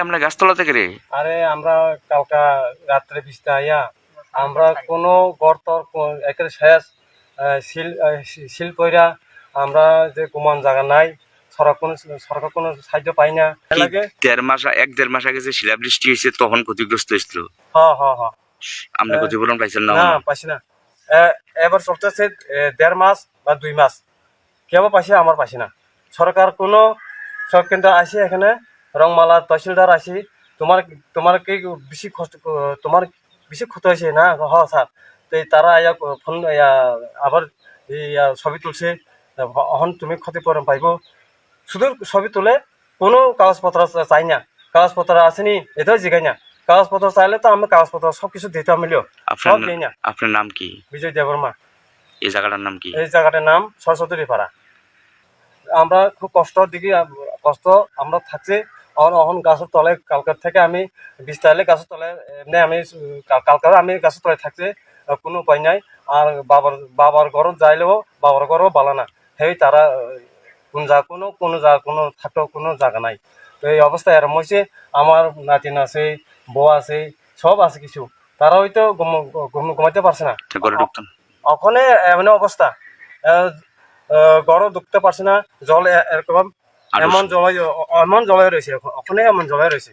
আমরা গাছতলা থেকে রে? আরে আমরা কালকা রাত্রে বিস্তা আইয়া আমরা কোনো গর্তর একেবারে শেষ শিল শিল কইরা আমরা যে কুমান জায়গা নাই সরকার কোনো সরকার কোনো সাহায্য পাই না। লাগে দেড় মাস এক দেড় মাস আগে যে শিলাবৃষ্টি হয়েছে তখন ক্ষতিগ্রস্ত হয়েছিল? হ হ হ। আপনি। ক্ষতিপূরণ পাইছেন না না পাইছি না। এবার এ, দেড় মাস বা দুই মাস। কেউ পাইছে আমার পাইছি না। সরকার কোনো সব কেন্দ্র আসি এখানে? রংমালা তহসিলদার আসি তোমার তোমার কি বেশি কষ্ট তোমার বেশি ক্ষতি হয়েছে না? হ স্যার। তো তারা আয়া ফোন আবার ছবি তুলছে। অহন তুমি ক্ষতিপূরণ পাইব। শুধু ছবি তুলে কোনো কাগজপত্র চাই না। কাগজপত্র আসেনি এটাও জিগাই না। কাগজপত্র চাইলে তো আমি কাগজপত্র সব কিছু দিতে মিলিও। আপনার সব দিই না। আপনার নাম কি? বিজয় দেববর্মা। এই জায়গাটার নাম কি? এই জায়গাটার নাম সরস্বতী পাড়া আমরা খুব কষ্ট দিকে কষ্ট আমরা থাকছি। এখন এখন গাছের তলে কালকার থেকে আমি বিশ গাছের তলে এমনি আমি কালকার আমি গাছের তলে থাকছি আহ, কোনো উপায় নাই। আর বাবার বাবার ঘর যাইলেও বাবার ঘরও বালা না সেই তারা কোন যা কোনো কোনো যা কোনো থাকতেও কোনো জায়গা নাই। এই অবস্থায় এরম হয়েছে আমার নাতিন আছে বউ আছে সব আছে কিছু। তারা হয়তো ঘুম- ঘুম- ঘুমাইতে পারছে না। ওখানে এমন অবস্থা গরম ঢুকতে পারছে না। জল এরকম আরও এমন জলবায়ু এমন জলবায়ু রয়েছে ওখানে এমন জলবায়ু রয়েছে।